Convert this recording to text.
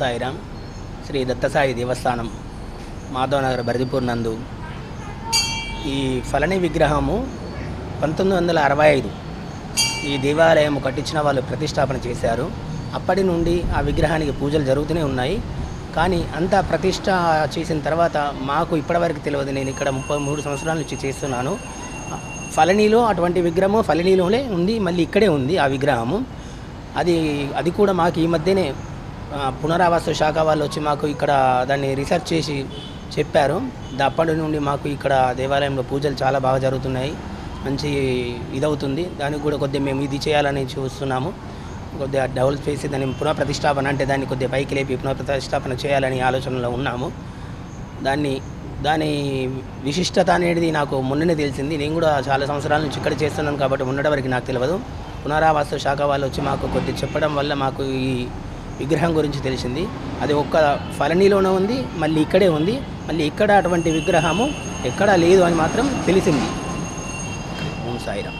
సాయిరామ్ శ్రీ దత్తసాయి దేవస్థానం మాధవనగర్ బరిదిపూర్ నందు. ఈ ఫలని విగ్రహము పంతొమ్మిది వందల అరవై ఐదు ఈ దేవాలయం కట్టించిన వాళ్ళు ప్రతిష్టాపన చేశారు. అప్పటి నుండి ఆ విగ్రహానికి పూజలు జరుగుతూనే ఉన్నాయి. కానీ అంతా ప్రతిష్ట చేసిన తర్వాత మాకు ఇప్పటివరకు తెలియదు. నేను ఇక్కడ ముప్పై మూడు సంవత్సరాల నుంచి చేస్తున్నాను. ఫలనీలో అటువంటి విగ్రహము ఫలనీలోనే ఉంది. మళ్ళీ ఇక్కడే ఉంది ఆ విగ్రహము. అది అది కూడా మాకు ఈ మధ్యనే పునరావాస శాఖ వాళ్ళు వచ్చి మాకు ఇక్కడ దాన్ని రీసెర్చ్ చేసి చెప్పారు. అప్పటి నుండి మాకు ఇక్కడ దేవాలయంలో పూజలు చాలా బాగా జరుగుతున్నాయి. మంచి ఇదవుతుంది. దానికి కూడా కొద్దిగా మేము ఇది చేయాలని చూస్తున్నాము. కొద్దిగా డెవలప్ చేసి దాన్ని పునఃప్రతిష్టాపన అంటే దాన్ని కొద్దిగా పైకి లేపి పునఃప్రతిష్టాపన చేయాలని ఆలోచనలో ఉన్నాము. దాన్ని దాని విశిష్టత అనేది నాకు మొన్ననే తెలిసింది. నేను కూడా చాలా సంవత్సరాల నుంచి ఇక్కడ చేస్తున్నాను కాబట్టి ఉండడం వరకు నాకు తెలియదు. పునరావాస శాఖ వాళ్ళు వచ్చి మాకు కొద్దిగా చెప్పడం వల్ల మాకు ఈ విగ్రహం గురించి తెలిసింది. అది ఒక్క ఫలనీలోనే ఉంది మళ్ళీ ఇక్కడే ఉంది. మళ్ళీ ఇక్కడ అటువంటి విగ్రహము ఎక్కడా లేదు అని మాత్రం తెలిసింది. ఓం సాయిరామ్.